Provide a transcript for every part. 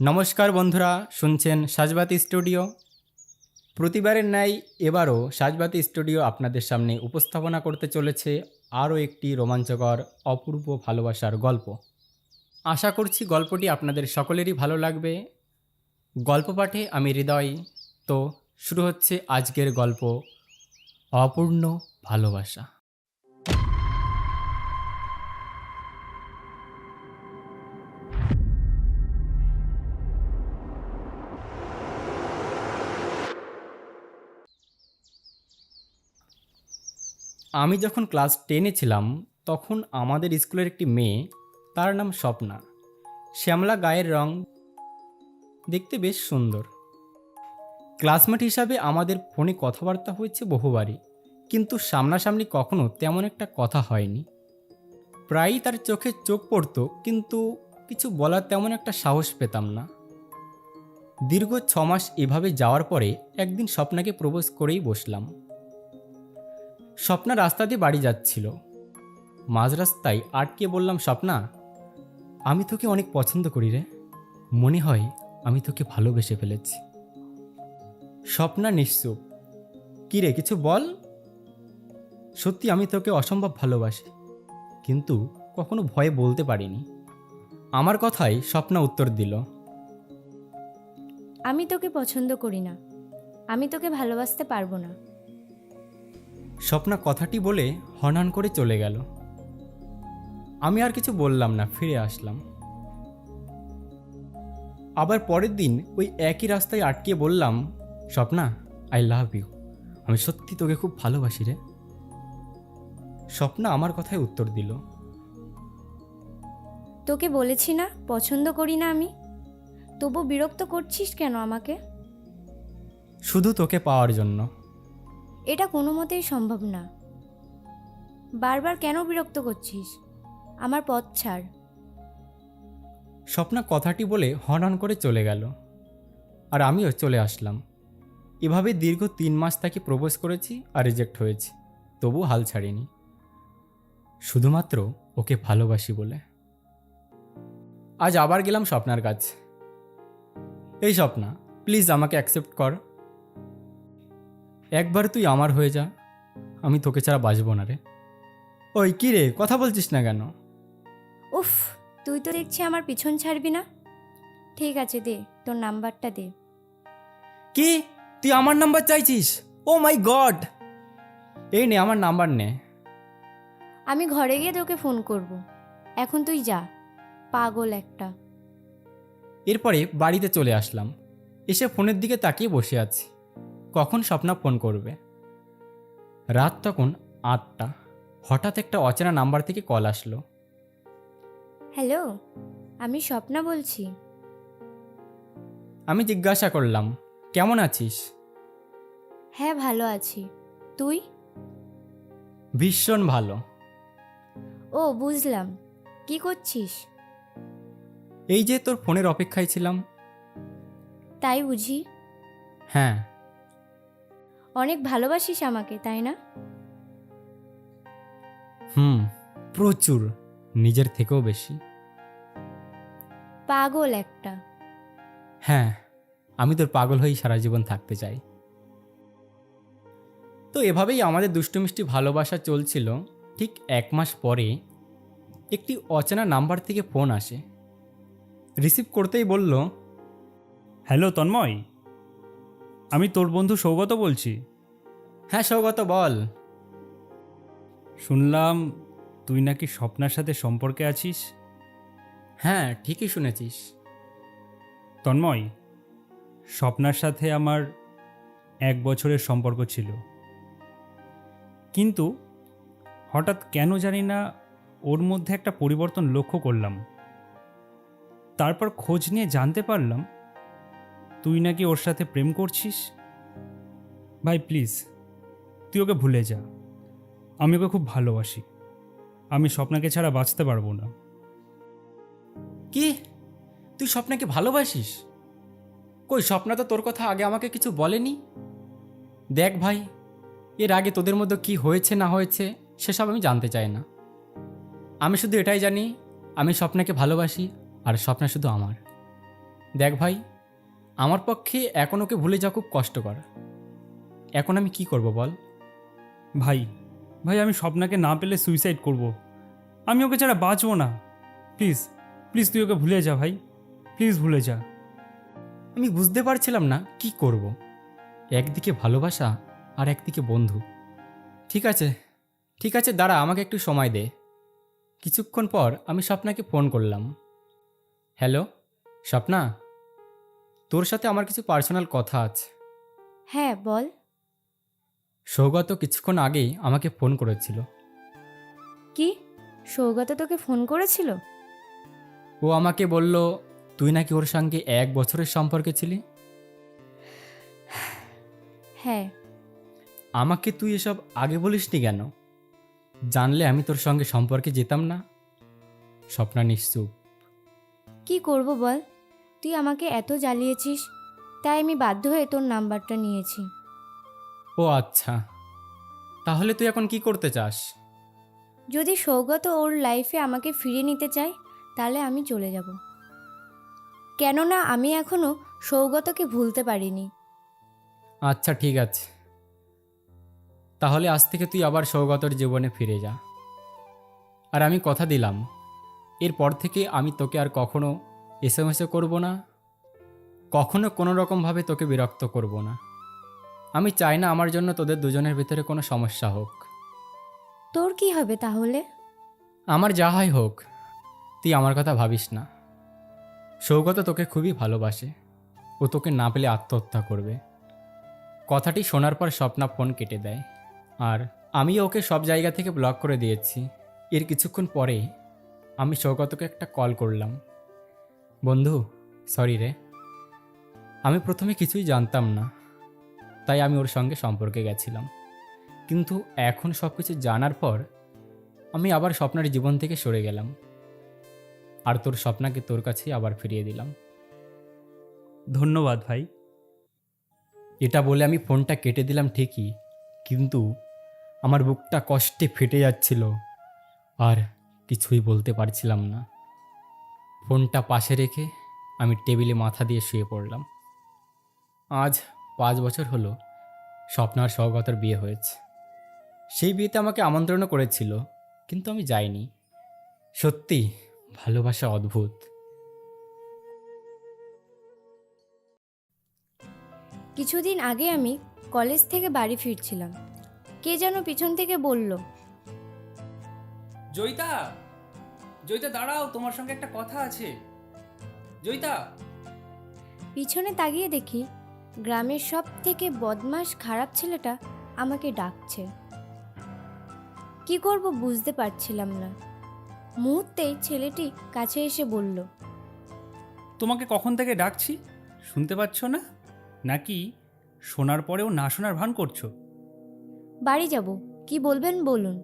নমস্কার বন্ধুরা, শুনছেন সাজবাতি স্টুডিও। প্রতিবারের ন্যায় এবারও সাজবাতি স্টুডিও আপনাদের সামনে উপস্থাপনা করতে চলেছে আরও একটি রোমাঞ্চকর, অপূর্ব ভালোবাসার গল্প। আশা করছি গল্পটি আপনাদের সকলেরই ভালো লাগবে। গল্প পাঠে আমি হৃদয়, তো শুরু হচ্ছে আজকের গল্প, অপূর্ণ ভালোবাসা। আমি যখন ক্লাস টেনে ছিলাম, তখন আমাদের স্কুলের একটি মেয়ে, তার নাম স্বপ্না। শ্যামলা গায়ের রং দেখতে বেশ সুন্দর। ক্লাসমেট হিসাবে আমাদের ফোনে কথাবার্তা হয়েছে বহুবারই, কিন্তু সামনাসামনি কখনো তেমন একটা কথা হয়নি। প্রায়ই তার চোখে চোখ পড়তো, কিন্তু কিছু বলার তেমন একটা সাহস পেতাম না। দীর্ঘ ছ মাস এভাবে যাওয়ার পরে একদিন স্বপ্নাকে প্রবোজ করেই বসলাম। স্বপ্না রাস্তা দিয়ে বাড়ি যাচ্ছিল। মাঝ রাস্তায় আটকে বললাম, স্বপ্না, আমি তোকে অনেক পছন্দ করি রে। মনে হয় আমি তোকে ভালোবেসে ফেলেছি। স্বপ্না নিশ্চুপ, কী রে, কিছু বল? সত্যি আমি তোকে অসম্ভব ভালোবাসি, কিন্তু কখনো ভয়ে বলতে পারিনি। আমার কথায় স্বপ্না উত্তর দিল, আমি তোকে পছন্দ করি না। আমি তোকে ভালোবাসতে পারব না। স্বপ্না কথাটি বলে হনহন করে চলে গেল। আমি আর কিছু বললাম না ফিরে আসলাম। আবার পরের দিন ওই একই রাস্তায় আটকে বললাম স্বপ্না আই লাভ ইউ আমি সত্যি তোকে খুব ভালোবাসি রে। স্বপ্না আমার কথায় উত্তর দিল। তোকে বলেছি না পছন্দ করি না আমি। তবু বিরক্ত করছিস কেন আমাকে? শুধু তোকে পাওয়ার জন্য। এটা কোনো মতেই সম্ভব না। বারবার কেন বিরক্ত করছিস? আমার পথ ছাড়। স্বপ্না কথাটি বলে হনহন করে চলে গেল। আর আমিও চলে আসলাম। এভাবে দীর্ঘ তিন মাস তাকে প্রপোজ করেছি আর রিজেক্ট হয়েছি। তবু হাল ছাড়িনি। শুধুমাত্র ওকে ভালোবাসি বলে। আজ আবার গেলাম স্বপ্নার কাছে। এই স্বপ্না, প্লিজ আমাকে অ্যাকসেপ্ট কর। একবার তুই আমার হয়ে যা। আমি তোকে ছাড়া বাঁচবো না রে। ওই কী রে কথা বলছিস না কেন? উফ তুই তো দেখছি আমার পিছন ছাড়বি না। ঠিক আছে দে তোর নাম্বারটা দে। কি? তুই আমার নাম্বার চাইছিস? ও মাই গড এই নে আমার নাম্বার নে। আমি ঘরে গিয়ে তোকে ফোন করব। এখন তুই যা পাগল একটা। এরপরে বাড়িতে চলে আসলাম। এসে ফোনের দিকে তাকিয়ে বসে আছি। কখন স্বপ্না ফোন করবে? রাত তখন আটটা। হঠাৎ একটা অচেনা নাম্বার থেকে কল আসলো। হ্যালো আমি স্বপ্না বলছি। আমি জিজ্ঞাসা করলাম কেমন আছিস? হ্যাঁ ভালো আছি। তুই? ভীষণ ভালো। ও বুঝলাম। কি করছিস? এই যে তোর ফোনের অপেক্ষায় ছিলাম। তাই বুঝি? হ্যাঁ। অনেক ভালোবাসিস আমাকে তাই না? হুম প্রচুর নিজের থেকেও বেশি। পাগল একটা। হ্যাঁ আমি তোর পাগল হয়েই সারা জীবন থাকতে চাই। তো এভাবেই আমাদের দুষ্টু মিষ্টি ভালোবাসা চলছিল ঠিক এক মাস পরে একটি অচেনা নাম্বার থেকে ফোন আসে। রিসিভ করতেই বলল হ্যালো তন্ময়। আমি তোর বন্ধু সৌগত বলছি। হ্যাঁ সৌগত বল। শুনলাম তুই নাকি স্বপ্নার সাথে সম্পর্কে আছিস। হ্যাঁ ঠিকই শুনেছিস। তন্ময় স্বপ্নার সাথে আমার এক বছরের সম্পর্ক ছিল। কিন্তু হঠাৎ কেন জানি না ওর মধ্যে একটা পরিবর্তন লক্ষ্য করলাম। তারপর খোঁজ নিয়ে জানতে পারলাম তুই নাকি ওর সাথে প্রেম করছিস? ভাই প্লিজ তুই ওকে ভুলে যা। আমি ওকে খুব ভালোবাসি। আমি স্বপ্নাকে ছাড়া বাঁচতে পারব না। কি? তুই স্বপ্নাকে ভালোবাসিস? কই, স্বপ্না তো তোর কথা আগে আমাকে কিছু বলেনি? দেখ ভাই, এর আগে তোদের মধ্যে কি হয়েছে না হয়েছে, সেসব আমি জানতে চাই না। আমি শুধু এটাই জানি, আমি স্বপ্নাকে ভালোবাসি আর স্বপ্না শুধু আমার। দেখ ভাই আমার পক্ষে এখন ওকে ভুলে যাওয়া খুব কষ্টকর। এখন আমি কি করব বল? ভাই ভাই আমি স্বপ্নাকে না পেলে সুইসাইড করব। আমি ওকে ছাড়া বাঁচবো না। প্লিজ প্লিজ তুই ওকে ভুলে যা ভাই। প্লিজ ভুলে যা। আমি বুঝতে পারছিলাম না কি করব। একদিকে ভালোবাসা আর একদিকে বন্ধু। ঠিক আছে ঠিক আছে দাঁড়া আমাকে একটু সময় দে। কিছুক্ষণ পর আমি স্বপ্নাকে ফোন করলাম। হ্যালো স্বপ্না? তোর সাথে আমার কিছু পার্সোনাল কথা আছে। হ্যাঁ বল। সৌগত কিছুক্ষণ আগেই আমাকে ফোন করেছিল। কি? সৌগত তোকে ফোন করেছিল? ও আমাকে বলল তুই নাকি ওর সঙ্গে এক বছরের সম্পর্কে ছিলি? হ্যাঁ। আমাকে তুই এসব আগে বলিসনি কেন? জানলে আমি তোর সঙ্গে সম্পর্কে যেতাম না। স্বপ্না নিশ্চুপ। কি করব বল? তুই আমাকে এত জ্বালিয়েছিস তাই আমি বাধ্য হয়ে তোর নাম্বারটা নিয়েছি। ও আচ্ছা। তাহলে তুই এখন কি করতে চাস? যদি সৌগত ওর লাইফে আমাকে ফিরিয়ে নিতে চায় তাহলে আমি চলে যাব। কেননা আমি এখনও সৌগতকে ভুলতে পারিনি। আচ্ছা ঠিক আছে। তাহলে আজ থেকে তুই আবার সৌগতর জীবনে ফিরে যা। আর আমি কথা দিলাম। এরপর থেকে আমি তোকে আর কখনো এসে মেসে করব না কখনো কোনো রকমভাবে তোকে বিরক্ত করব না। আমি চাই না আমার জন্য তোদের দুজনের ভিতরে কোনো সমস্যা হোক। তোর কি হবে তাহলে? আমার যা হয় হোক তুই আমার কথা ভাবিস না। সৌগত তোকে খুবই ভালোবাসে ও তোকে না পেলে আত্মহত্যা করবে। কথাটি শোনার পর স্বপ্না ফোন কেটে দেয় আর আমি ওকে সব জায়গা থেকে ব্লক করে দিয়েছি। এর কিছুক্ষণ পরে আমি সৌগতকে একটা কল করলাম। বন্ধু সরি রে। আমি প্রথমে কিছুই জানতাম না তাই আমি ওর সঙ্গে সম্পর্কে গেছিলাম। কিন্তু এখন সব কিছু জানার পর আমি আবার স্বপ্নার জীবন থেকে সরে গেলাম। আর তোর স্বপ্নাকে তোর কাছেই আবার ফিরিয়ে দিলাম। ধন্যবাদ ভাই। এটা বলে আমি ফোনটা কেটে দিলাম ঠিকই কিন্তু আমার বুকটা কষ্টে ফেটে যাচ্ছিল। আর কিছুই বলতে পারছিলাম না। ফোনটা পাশে রেখে আমি টেবিলে মাথা দিয়ে শুয়ে পড়লাম। আজ পাঁচ বছর হলো স্বপ্নার সৌগতর বিয়ে হয়েছে। সেই বিয়েতে আমাকে আমন্ত্রণও করেছিল কিন্তু আমি যাইনি। সত্যি ভালোবাসা অদ্ভুত। কিছুদিন আগে আমি কলেজ থেকে বাড়ি ফিরছিলাম। কে যেন পিছন থেকে বলল জয়িতা! জয়িতা দাঁড়াও তোমার সঙ্গে একটা কথা আছে। জয়িতা! পিছনে তাকিয়ে দেখি গ্রামের সব থেকে বদমাস খারাপ ছেলেটা আমাকে ডাকছে। কি করব বুঝতে পারছিলাম না। মুহূর্তেই ছেলেটি কাছে এসে বলল তোমাকে কখন থেকে ডাকছি? শুনতে পাচ্ছ না? নাকি শোনার পরেও না শোনার ভান করছ? বাড়ি যাব কি বলবেন বলুন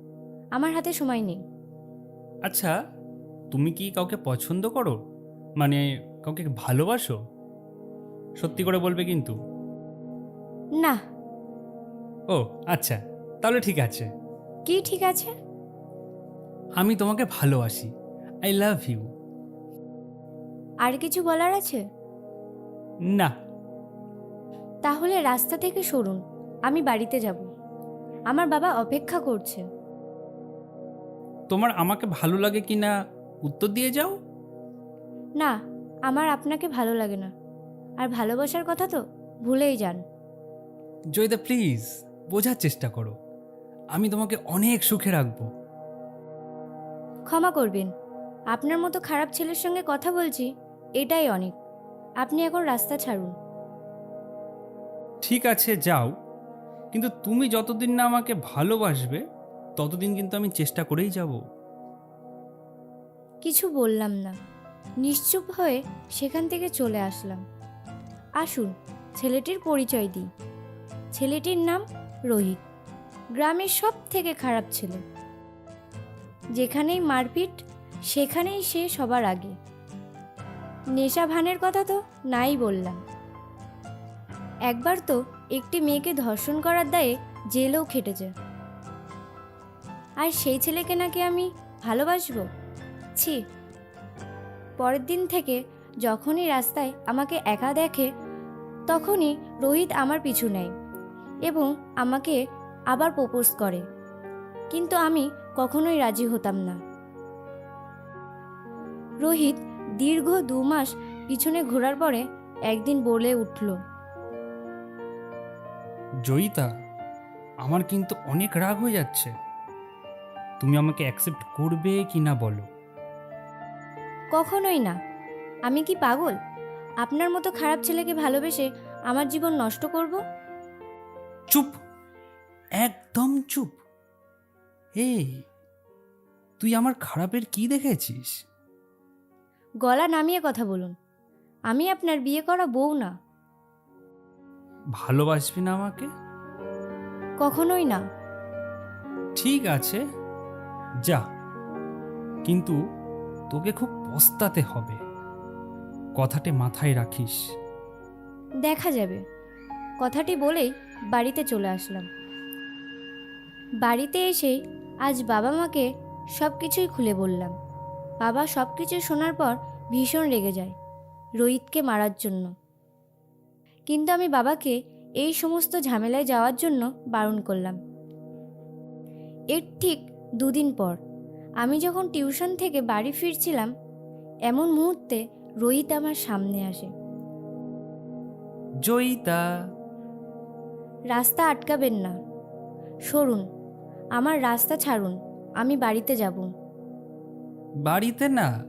আমার হাতে সময় নেই। আচ্ছা তুমি কি কাউকে পছন্দ করো? মানে কাউকে ভালোবাসো? সত্যি করে বলবে কিন্তু। না। ও আচ্ছা তাহলে ঠিক আছে। কি ঠিক আছে? আমি তোমাকে ভালোবাসি। আই লাভ ইউ আর কিছু বলার আছে? না। তাহলে রাস্তা থেকে সরুন আমি বাড়িতে যাব। আমার বাবা অপেক্ষা করছে। তোমার আমাকে ভালো লাগে কি না উত্তর দিয়ে যাও? না আমার আপনাকে ভালো লাগে না। আর ভালোবাসার কথা তো ভুলেই যান। জয়দা প্লিজ বোঝার চেষ্টা করো। আমি তোমাকে অনেক সুখে রাখব। ক্ষমা করবেন। আপনার মতো খারাপ ছেলের সঙ্গে কথা বলছি এটাই অনেক। আপনি এখন রাস্তা ছাড়ুন। ঠিক আছে যাও। কিন্তু তুমি যতদিন না আমাকে ভালোবাসবে ততদিন কিন্তু আমি চেষ্টা করেই যাব। কিছু বললাম না। নিশ্চুপ হয়ে সেখান থেকে চলে আসলাম। আসুন, ছেলেটির পরিচয় দিই। ছেলেটির নাম রোহিত। গ্রামের সব থেকে খারাপ ছেলে। যেখানেই মারপিট, সেখানেই সে সবার আগে। নেশা ভানের কথা তো নাই বললাম। একবার তো একটি মেয়েকে ধর্ষণ করার দায়ে জেলেও খেটেছে। আর সেই ছেলেকে নাকি আমি ভালোবাসবো? ছি পরের দিন থেকে যখনই রাস্তায় আমাকে একা দেখে, তখনই রোহিত আমার পিছু নেয় এবং আমাকে আবার প্রপোজ করে। কিন্তু আমি কখনোই রাজি হতাম না। রোহিত দীর্ঘ দু মাস পিছনে ঘোরার পরে একদিন বলে উঠল, জয়িতা, আমার কিন্তু অনেক রাগ হয়ে যাচ্ছে। তুমি আমাকে অ্যাকসেপ্ট করবে কি না বলো। কখনোই না। আমি কি পাগল? আপনার মতো খারাপ ছেলেকে ভালোবেসে আমার জীবন নষ্ট করব? চুপ। একদম চুপ। এই তুই আমার খারাপের কি দেখেছিস? গলা নামিয়ে কথা বলুন। আমি আপনার বিয়ে করা বউ না। ভালোবাসবি না আমাকে? কখনোই না। ঠিক আছে। যা। কিন্তু তোকে খুব পস্তাতে হবে। কথাটি মাথায় রাখিস। দেখা যাবে। কথাটি বলেই বাড়িতে চলে আসলাম। বাড়িতে এসেই আজ বাবা মাকে সব কিছুই খুলে বললাম। বাবা সব কিছু শোনার পর ভীষণ রেগে যায় রোহিতকে মারার জন্য। কিন্তু আমি বাবাকে এই সমস্ত ঝামেলায় যাওয়ার জন্য বারণ করলাম। এর ঠিক দুদিন পর। আমি যখন টিউশন থেকে বাড়ি ফিরছিলাম এমন মুহূর্তে রোহিত আমার সামনে আসে। জয়িতা। রাস্তা আটকাবেন না। সরুন আমার রাস্তা ছাড়ুন আমি বাড়িতে যাব। বাড়িতে না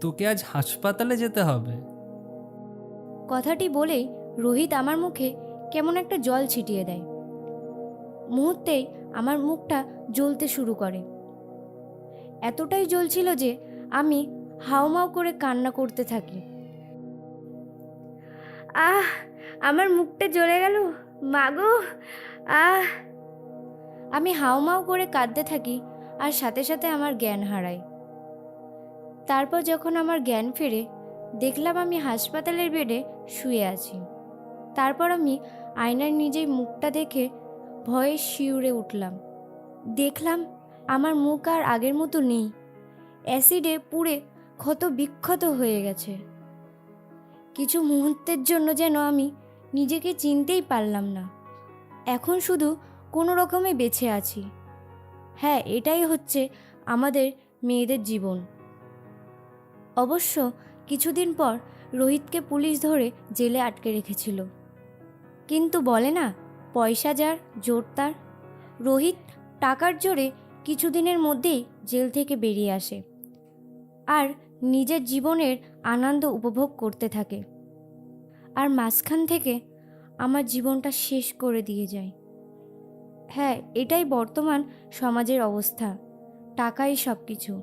তোকে আজ হাসপাতালে যেতে হবে। কথাটি বলেই রোহিত আমার মুখে কেমন একটা জল ছিটিয়ে দেয়। মুহূর্তেই আমার মুখটা জ্বলতে শুরু করে। এতটাই জ্বলছিল যে আমি হাউমাউ করে কান্না করতে থাকি। আহ, আমার মুখটা জ্বলে গেল। মাগো, আহ। আমি হাউমাউ করে কাঁদতে থাকি আর সাথে সাথে আমার জ্ঞান হারাই। তারপর যখন আমার জ্ঞান ফেরে, দেখলাম আমি হাসপাতালের বেডে শুয়ে আছি। তারপর আমি আয়নার নিজেই মুখটা দেখে ভয়ে শিউরে উঠলাম। দেখলাম আমার মুখ আর আগের মতো নেই। অ্যাসিডে পুড়ে ক্ষত বিক্ষত হয়ে গেছে। কিছু মুহূর্তের জন্য যেন আমি নিজেকে চিনতেই পারলাম না। এখন শুধু কোনো রকমে বেঁচে আছি। হ্যাঁ এটাই হচ্ছে আমাদের মেয়েদের জীবন। অবশ্য কিছুদিন পর রোহিতকে পুলিশ ধরে জেলে আটকে রেখেছিল। কিন্তু বলে না, পয়সা যার, জোর তার। রোহিত টাকার জোরে কিছুদিনের মধ্যেই জেল থেকে বেরিয়ে আসে। আর নিজের জীবনের আনন্দ উপভোগ করতে থাকে। আর মাঝখান থেকে আমার জীবনটা শেষ করে দিয়ে যায়। হ্যাঁ এটাই বর্তমান সমাজের অবস্থা। টাকাই সব কিছু